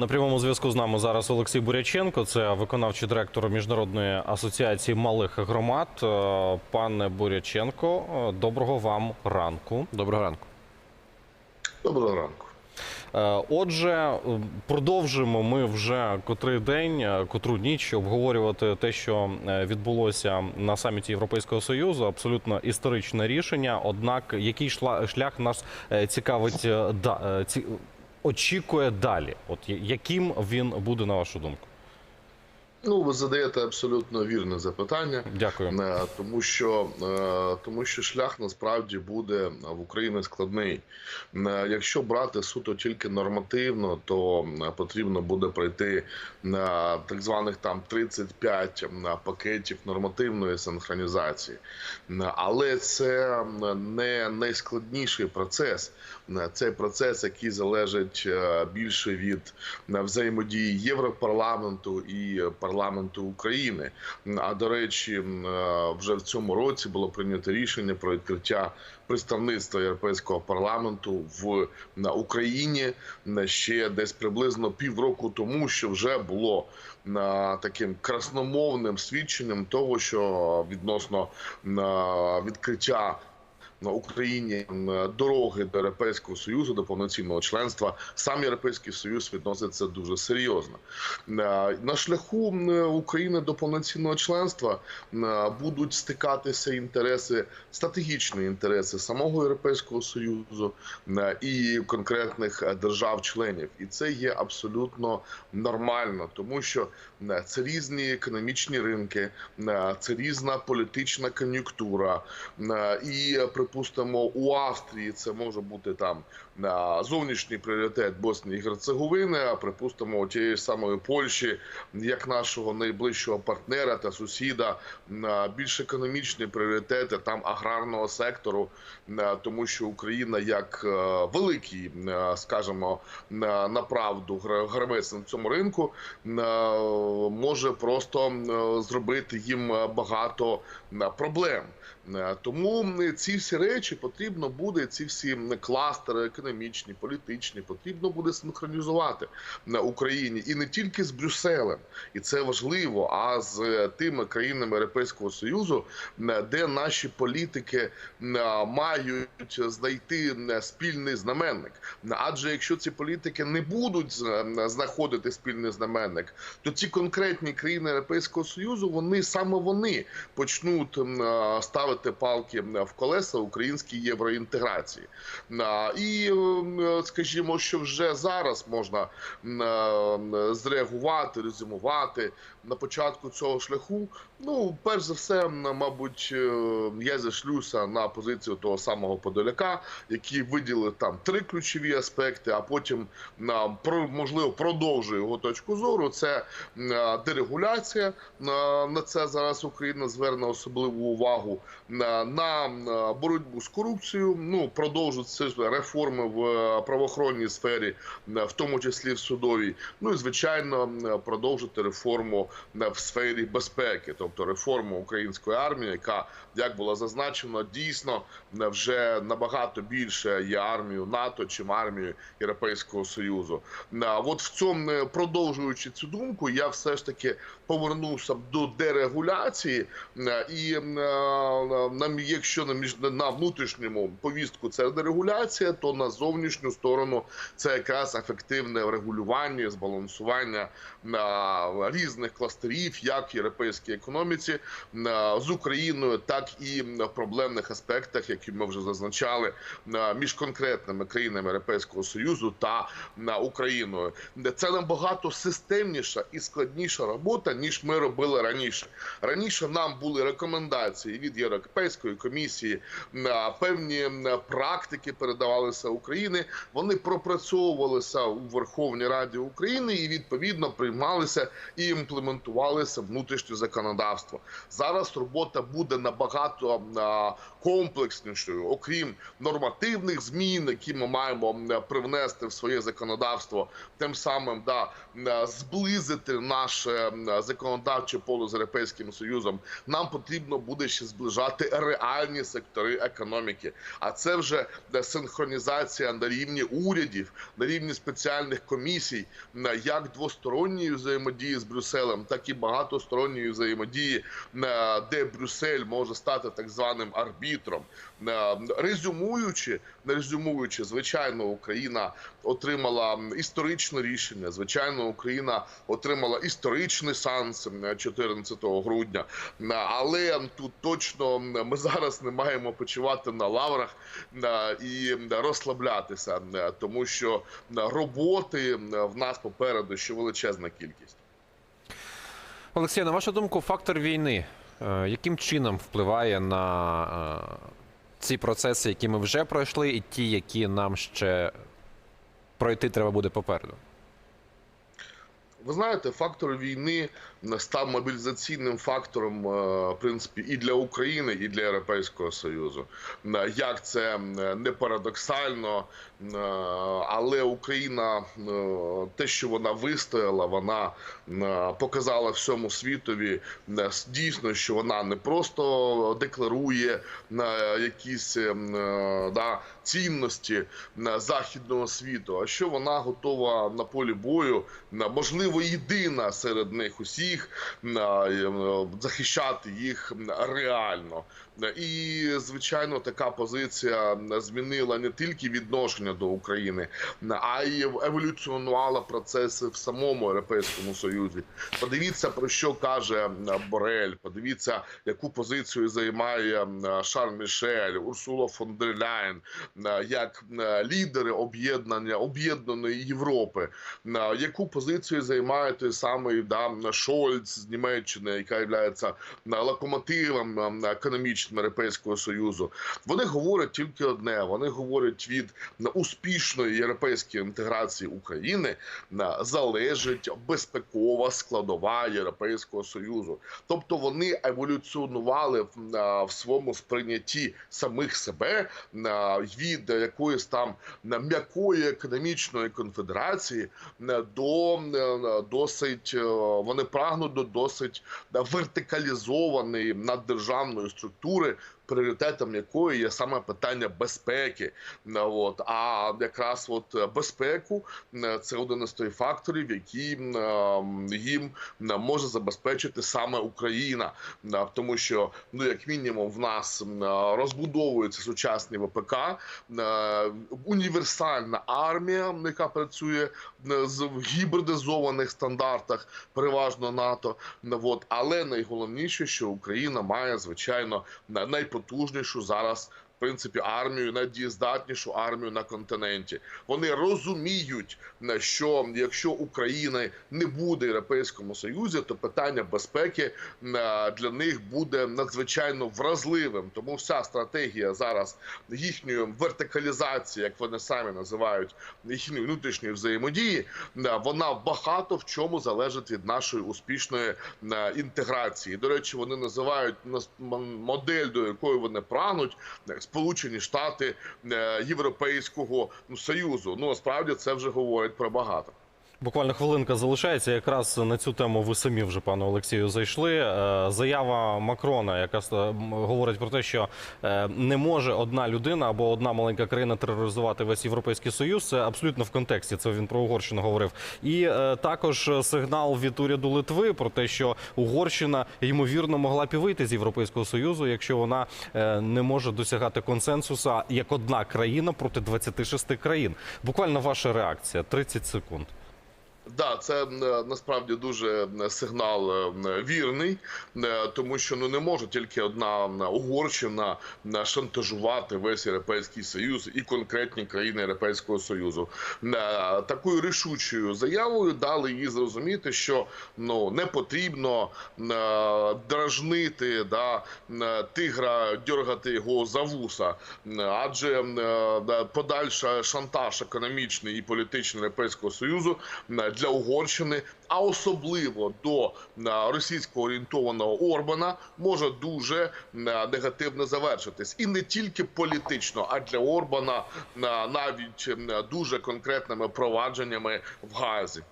На прямому зв'язку з нами зараз Олексій Буряченко, це виконавчий директор Міжнародної асоціації малих громад. Е, Пане Буряченко, е, доброго вам ранку. Доброго ранку. Доброго ранку. Е, Отже, продовжимо ми вже котрий день, котру ніч обговорювати те, що відбулося на саміті Європейського союзу. Абсолютно історичне рішення. Однак, який шлях нас цікавить очікує далі? От яким він буде на вашу думку? Ну, ви задаєте абсолютно вірне запитання, Дякую. е, тому що, е, тому що шлях насправді буде в Україні складний. Е, Якщо брати суто тільки нормативно, то потрібно буде пройти так званих там 35 пакетів нормативної синхронізації. Але це не найскладніший процес. Е, Це процес, який залежить е, більше від е, взаємодії Європарламенту і парламенту України. А до речі, вже в цьому році було прийнято рішення про відкриття представництва Європейського парламенту в на Україні ще десь приблизно півроку тому, що вже було е, таким красномовним свідченням того, що відносно відкриття на Україні дороги до Європейського союзу до повноцінного членства сам Європейський Союз відноситься дуже серйозно. Е, На шляху України до повноцінного членства будуть стикатися інтереси, стратегічні інтереси самого Європейського Союзу і конкретних е, держав-членів, і це є абсолютно нормально, тому що це різні економічні ринки, це різна політична кон'юнктура. Е, І припустимо, у Австрії це може бути там зовнішній пріоритет Боснії і Герцеговини, а припустимо, тієї самої Польщі, як нашого найближчого партнера та сусіда, е, більш економічні пріоритети там аграрного сектору, тому що Україна як е, великий, скажімо, на на правду гра- гравець на цьому ринку може просто зробити їм багато проблем. Е, Тому ці всі речі потрібно буде, ці всі кластери економічні, політичні, потрібно буде синхронізувати на Україні і не тільки з Брюсселем, і це важливо, а з е, тими країнами Європейського Союзу, де наші політики мають знайти спільний знаменник. Адже якщо ці політики не будуть з- знаходити спільний знаменник, то ці конкретні країни Європейського Союзу, вони саме вони почнуть е, ставити палки в колеса українській євроінтеграції. І скажімо, що вже зараз можна е, зреагувати, резюмувати на початку цього шляху. Ну, перш за все, мабуть, е, я зішлюся на позицію того самого Подоляка, який виділив там три ключові аспекти, а потім на можливо продовжує його точку зору. Це дерегуляція. На, це зараз Україна зверне особливу увагу на, боротьбу з корупцією. Ну продовжують реформи в е, правоохоронній сфері, в тому числі в судовій. Ну і звичайно продовжити реформу в сфері безпеки, тобто реформу української армії, яка як було зазначено, дійсно е, вже набагато більше є армією НАТО, чим армією Європейського союзу. А От в цьому е, продовжуючи цю думку, я все ж таки повернувся до дерегуляції, е, і е, нам, якщо на між на внутрішньому повістку це дерегуляція, то на зовнішню сторону це якраз ефективне регулювання, збалансування е, різних кластерів, як в європейській економіці з Україною, так і в проблемних аспектах, які ми вже зазначали між конкретними країнами Європейського союзу та Україною. Це набагато системніша і складніша робота ніж ми робили раніше. Раніше нам були рекомендації від Європейської комісії, певні практики передавалися України. Вони пропрацьовувалися у Верховній Раді України і відповідно приймалися і імплементувалися внутрішнє законодавство. Зараз робота буде набагато комплекснішою, окрім нормативних змін, які ми маємо привнести в своє законодавство, тим самим да зблизити наше законодавче поле з європейським союзом. Нам потрібно буде ще зближати реальні сектори економіки. А це вже е, синхронізація на рівні урядів, на рівні спеціальних комісій, на як двосторонньої взаємодії з Брюсселем, так і багатосторонньої взаємодії, де Брюссель може стати так званим арбітром. Резюмуючи, не резюмуючи, звичайно, Україна отримала історичне рішення. Звичайно, Україна отримала історичний санкц м, 14 грудня. Але тут точно ми зараз не маємо почувати на лаврах і розслаблятися, тому що роботи в нас попереду ще величезна кількість. Олексій, на вашу думку, фактор війни е, яким чином впливає на е, ці процеси, які ми вже пройшли, і ті, які нам ще пройти треба буде попереду? Ви знаєте, фактор війни став мобілізаційним фактором, е, в принципі, і для України, і для Європейського Союзу. Е, Як це не парадоксально, е, але Україна, те, що вона вистояла, вона показала всьому світові дійсно, що вона не просто декларує якісь да, цінності західного світу, а що вона готова на полі бою, на можливо єдина серед них усіх е, захищати їх реально. І звичайно, така позиція змінила не тільки відношення до України, а й еволюціонувала процеси в самому Європейському Союзі. Подивіться про що каже Борель. Подивіться, яку позицію займає Шарль Мішель, Урсула фон дер Ляєн, як лідери об'єднання об'єднаної Європи. Яку позицію займає той самий да, Шольц з Німеччини, яка є локомотивом економічним Європейського союзу? Вони говорять тільки одне: вони говорять від успішної європейської інтеграції України залежить безпекова складова Європейського союзу. Тобто вони еволюціонували в, своєму сприйнятті самих себе від якоїсь там м'якої економічної конфедерації до досить е, вони прагнуть до досить вертикалізованої наддержавної структури. oppure Пріоритетом якої є саме питання безпеки, Е, от. А якраз от е, безпеку е, це один із тих факторів, які е, їм може забезпечити саме Україна, тому що ну як мінімум в нас розбудовуються сучасні ВПК, універсальна армія, яка працює з гібридизованих стандартах, переважно НАТО. Е, От. Але найголовніше, що Україна має звичайно на- найпотужнішу зараз. Принципі, армію найдієздатнішу армію на континенті. Вони розуміють, що якщо України не буде Європейському Союзі, то питання безпеки е, для них буде надзвичайно вразливим. Тому вся стратегія зараз їхньої вертикалізації, як вони самі називають їхньої внутрішньої взаємодії, е, вона багато в чому залежить від нашої успішної е, інтеграції. До речі, вони називають модель, до якої вони прагнуть. Сполучені Штати е, Європейського Союзу. Ну насправді це вже говорить про багато. Буквально хвилинка залишається. Якраз на цю тему ви самі вже, пане Олексію, зайшли. Е, Заява Макрона, яка говорить про те, що е, не може одна людина або одна маленька країна тероризувати весь європейський союз. Це абсолютно в контексті. Це він про Угорщину говорив. І е, також сигнал від уряду Литви про те, що Угорщина ймовірно могла б і вийти з європейського союзу, якщо вона не може досягати консенсуса як одна країна проти 26 країн. Буквально ваша реакція 30 секунд. Да, це насправді дуже сигнал е, вірний, е, тому що ну не може тільки одна Угорщина шантажувати весь європейський союз і конкретні країни Європейського союзу. Е, Такою рішучою заявою дали їй зрозуміти, що ну не потрібно дражнити да тигра, дергати його за вуса, адже подальша шантаж економічний і політичний Європейського союзу е, для Угорщини, а особливо до російсько орієнтованого Орбана, може дуже негативно завершитись, і не тільки політично, а для Орбана навіть дуже конкретними провадженнями в Газі.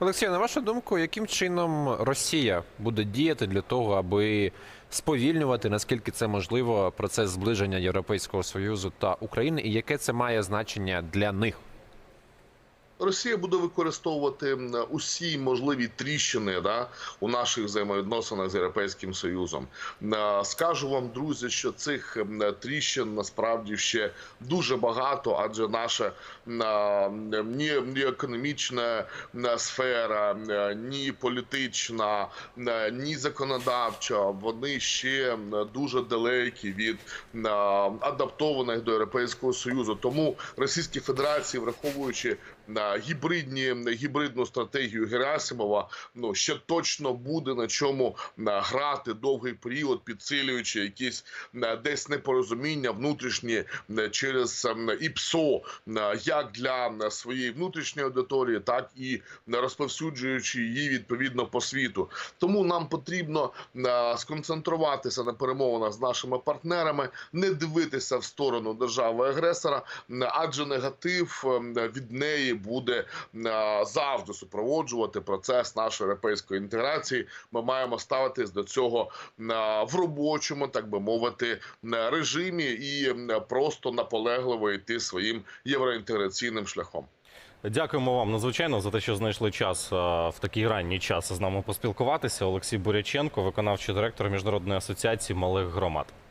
Олексій, на вашу думку, яким чином Росія буде діяти для того, аби сповільнювати, наскільки це можливо, процес зближення Європейського Союзу та України, і яке це має значення для них? Росія буде використовувати усі можливі тріщини да, у наших взаємовідносинах з Європейським Союзом. Скажу вам, друзі, що цих тріщин насправді ще дуже багато, адже наша ні, ні економічна сфера, ні політична, ні законодавча, вони ще дуже далекі від адаптованих до Європейського Союзу. Тому Російській Федерації, враховуючи гібридні гібридну стратегію Герасимова, ну ще точно буде на чому грати довгий період, підсилюючи якісь десь непорозуміння внутрішні через ІПСО, як для своєї внутрішньої аудиторії, так і розповсюджуючи її відповідно по світу. Тому нам потрібно сконцентруватися на перемовинах з нашими партнерами, не дивитися в сторону держави-агресора, адже негатив від неї буде е, завжди супроводжувати процес нашої європейської інтеграції. Ми маємо ставитись до цього е, в робочому, так би мовити, е, режимі і просто наполегливо йти своїм євроінтеграційним шляхом. Дякуємо вам надзвичайно за те, що знайшли час в такий ранній час з нами поспілкуватися. Олексій Буряченко, виконавчий директор міжнародної асоціації малих громад.